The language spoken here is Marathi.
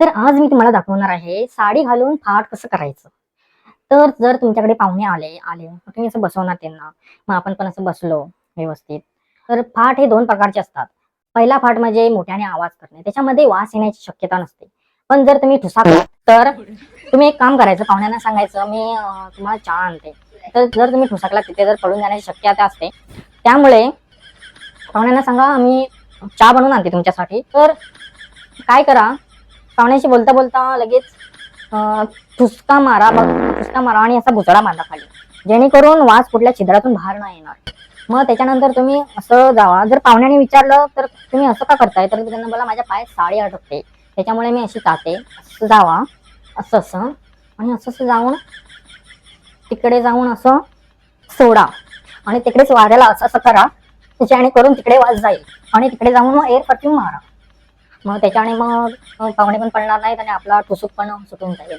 तर आज मी तुम्हाला दाखवणार आहे साडी घालून फाट कसं करायचं. तर जर तुमच्याकडे पाहुणे आले आले तुम्ही असं बसवणार त्यांना. मग आपण पण असं बसलो व्यवस्थित. तर फाट हे दोन प्रकारचे असतात. पहिला फाट म्हणजे मोठ्याने आवाज करणे. त्याच्यामध्ये वास येण्याची शक्यता नसते. पण जर तुम्ही ठुसा तर तुम्ही एक काम करायचं पाहुण्यांना सांगायचं मी तुम्हाला चहा आणते. तर जर तुम्ही ठुसाकला तिथे जर पडून जाण्याची शक्यता असते त्यामुळे पाहुण्यांना सांगा मी चहा बनवून आणते तुमच्यासाठी. तर काय करा पाहुण्याशी बोलता बोलता लगेच ठुसका मारा बघ ठुसका मारा आणि असा बुचडा मारा खाली. जेणेकरून वास कुठल्या छिद्रातून बाहेर नाही येणार. मग त्याच्यानंतर तुम्ही असं जावा. जर पाहुण्याने विचारलं तर तुम्ही असं का करताय? तर त्यांना बोला माझ्या पायात साडी अडकते. त्याच्यामुळे मी अशी जाते. असं जावा. असं असं. आणि असं असं जाऊन तिकडे जाऊन असं सोडा. आणि तिकडेच वाऱ्याला असं असं करा. त्याच्याने करून तिकडे वाज जाईल. आणि तिकडे जाऊन मग एअर परफ्यूम मारा. मग त्याच्याने मग पाहुणे पण पडणार नाहीत आणि आपला ठुसूक पण सुटून जाईल.